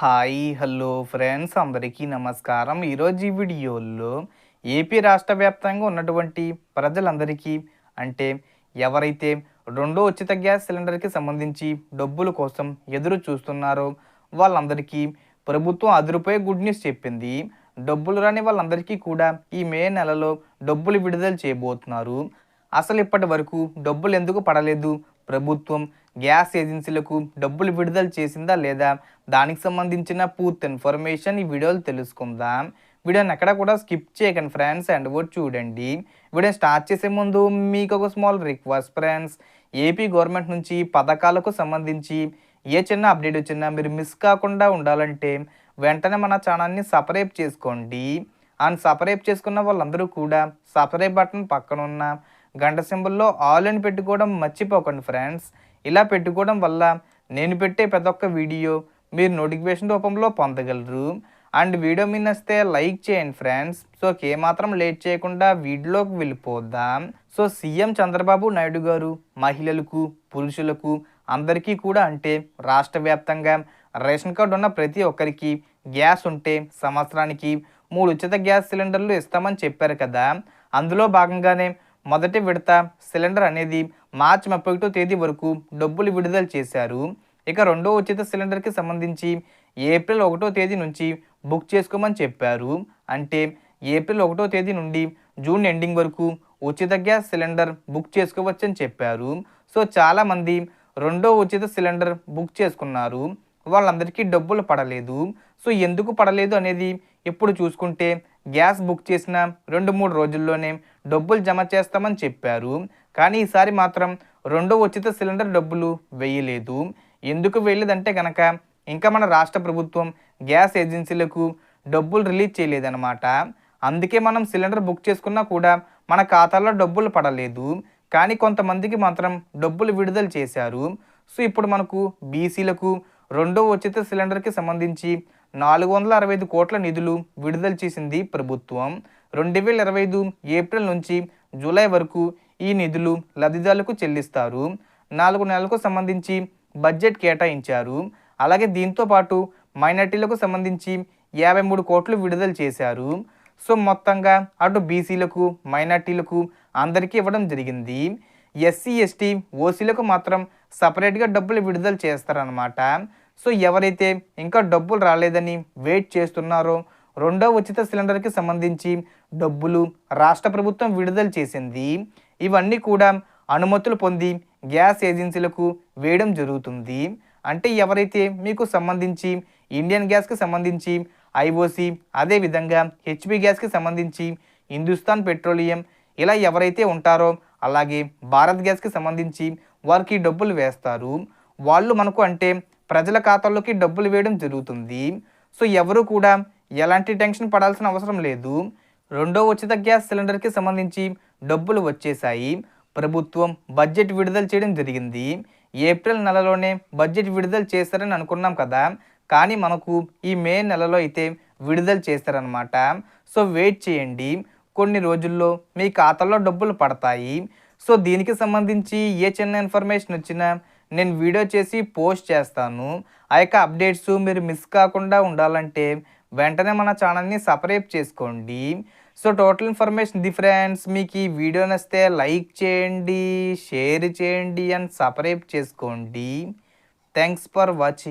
Hi hello friends అందరికీ నమస్కారం. ఈరోజు ఈ వీడియోలో ఏపీ రాష్ట్ర వ్యాప్తంగా ఉన్నటువంటి ప్రజలందరికీ అంటే ఎవరైతే రెండో ఉచిత గ్యాస్ సిలిండర్కి సంబంధించి డబ్బుల కోసం ఎదురు చూస్తున్నారో వాళ్ళందరికీ ప్రభుత్వం అదిరిపోయే గుడ్ న్యూస్ చెప్పింది. డబ్బులు రాని వాళ్ళందరికీ కూడా ఈ మే నెలలో డబ్బులు విడుదల చేయబోతున్నారు. అసలు ఇప్పటి వరకు డబ్బులు ఎందుకు పడలేదు? ప్రభుత్వం గ్యాస్ ఏజెన్సీలకు డబ్బులు విడుదల చేసిందా లేదా దానికి సంబంధించిన పూర్తి ఇన్ఫర్మేషన్ ఈ వీడియోలో తెలుసుకుందాం. వీడియోని ఎక్కడ కూడా స్కిప్ చేయకండి ఫ్రెండ్స్ అండ్ కూడా చూడండి. వీడియో స్టార్ట్ చేసే ముందు మీకు ఒక small request friends. AP government నుంచి పథకాలకు సంబంధించి ఏ చిన్న అప్డేట్ వచ్చినా మీరు మిస్ కాకుండా ఉండాలంటే వెంటనే మన ఛానల్ని సపరేట్ చేసుకోండి. అండ్ సపరేట్ చేసుకున్న వాళ్ళందరూ కూడా సపరేట్ బటన్ పక్కన ఉన్న గంట సింబల్లో ఆల్ అని పెట్టుకోవడం మర్చిపోకండి ఫ్రెండ్స్. ఇలా పెట్టుకోవడం వల్ల నేను పెట్టే ప్రతి ఒక్క వీడియో మీరు నోటిఫికేషన్ రూపంలో పొందగలరు. అండ్ వీడియో మీద వస్తే లైక్ చేయండి ఫ్రెండ్స్. సో ఏమాత్రం లేట్ చేయకుండా వీడియోలోకి వెళ్ళిపోద్దాం సో సీఎం చంద్రబాబు నాయుడు గారు మహిళలకు పురుషులకు అందరికీ కూడా అంటే రాష్ట్ర వ్యాప్తంగా రేషన్ కార్డు ఉన్న ప్రతి ఒక్కరికి గ్యాస్ ఉంటే సంవత్సరానికి మూడు ఉచిత గ్యాస్ సిలిండర్లు ఇస్తామని చెప్పారు కదా. అందులో భాగంగానే మొదటి విడత సిలిండర్ అనేది మార్చి ముప్పై ఒకటో తేదీ వరకు డబ్బులు విడుదల చేశారు. ఇక రెండో ఉచిత సిలిండర్కి సంబంధించి ఏప్రిల్ ఒకటో తేదీ నుంచి బుక్ చేసుకోమని చెప్పారు. అంటే ఏప్రిల్ ఒకటో తేదీ నుండి జూన్ ఎండింగ్ వరకు ఉచిత గ్యాస్ సిలిండర్ బుక్ చేసుకోవచ్చని చెప్పారు. సో చాలామంది రెండో ఉచిత సిలిండర్ బుక్ చేసుకున్నారు. వాళ్ళందరికీ డబ్బులు పడలేదు. సో ఎందుకు పడలేదు అనేది ఇప్పుడు చూసుకుంటే గ్యాస్ బుక్ చేసిన రెండు మూడు రోజుల్లోనే డబ్బులు జమ చేస్తామని చెప్పారు. కానీ ఈసారి మాత్రం రెండో ఉచిత సిలిండర్ డబ్బులు వేయలేదు. ఎందుకు వేయలేదంటే కనుక ఇంకా మన రాష్ట్ర ప్రభుత్వం గ్యాస్ ఏజెన్సీలకు డబ్బులు రిలీజ్ చేయలేదన్నమాట. అందుకే మనం సిలిండర్ బుక్ చేసుకున్నా కూడా మన ఖాతాలో డబ్బులు పడలేదు. కానీ కొంతమందికి మాత్రం డబ్బులు విడుదల చేశారు. సో ఇప్పుడు మనకు బీసీలకు రెండో ఉచిత సిలిండర్కి సంబంధించి నాలుగు వందల అరవై ఐదు కోట్ల నిధులు విడుదల చేసింది ప్రభుత్వం. రెండు వేల ఇరవై ఐదు ఏప్రిల్ నుంచి జూలై వరకు ఈ నిధులు లబ్ధిదారులకు చెల్లిస్తారు. నాలుగు నెలలకు సంబంధించి బడ్జెట్ కేటాయించారు. అలాగే దీంతో పాటు మైనార్టీలకు సంబంధించి యాభై మూడు కోట్లు విడుదల చేశారు. సో మొత్తంగా అటు బీసీలకు మైనార్టీలకు అందరికీ ఇవ్వడం జరిగింది. ఎస్సీ ఎస్టీ ఓసీలకు మాత్రం సపరేట్గా డబ్బులు విడుదల చేస్తారనమాట సో ఎవరైతే ఇంకా డబ్బులు రాలేదని వెయిట్ చేస్తున్నారో రెండో ఉచిత సిలిండర్కి సంబంధించి డబ్బులు రాష్ట్ర ప్రభుత్వం విడుదల చేసింది. ఇవన్నీ కూడా అనుమతులు పొంది గ్యాస్ ఏజెన్సీలకు వేయడం జరుగుతుంది. అంటే ఎవరైతే మీకు సంబంధించి ఇండియన్ గ్యాస్కి సంబంధించి ఐఓసి అదేవిధంగా హెచ్పి గ్యాస్కి సంబంధించి హిందుస్థాన్ పెట్రోలియం ఇలా ఎవరైతే ఉంటారో అలాగే భారత్ గ్యాస్కి సంబంధించి వారికి డబ్బులు వేస్తారు. వాళ్ళు మనకు అంటే ప్రజల ఖాతాల్లోకి డబ్బులు వేయడం జరుగుతుంది. సో ఎవరు కూడా ఎలాంటి టెన్షన్ పడాల్సిన అవసరం లేదు. రెండో ఉచిత గ్యాస్ సిలిండర్కి సంబంధించి డబ్బులు వచ్చేసాయి ప్రభుత్వం బడ్జెట్ విడుదల చేయడం జరిగింది. ఏప్రిల్ నెలలోనే బడ్జెట్ విడుదల చేస్తారని అనుకున్నాం కదా. కానీ మనకు ఈ మే నెలలో అయితే విడుదల చేస్తారనమాట సో వెయిట్ చేయండి. కొన్ని రోజుల్లో మీ ఖాతాలో డబ్బులు పడతాయి. సో దీనికి సంబంధించి ఏ చిన్న ఇన్ఫర్మేషన్ వచ్చినా నేను వీడియో చేసి పోస్ట్ చేస్తాను. ఆ యొక్క అప్డేట్స్ మీరు మిస్ కాకుండా ఉండాలంటే వెంటనే మన ఛానల్ని సపరేట్ చేసుకోండి. So total information the friends మీకు ఈ వీడియో నచ్చితే లైక్ చేయండి షేర్ చేయండి అండ్ సపరేట్ చేసుకోండి. Thanks for watching.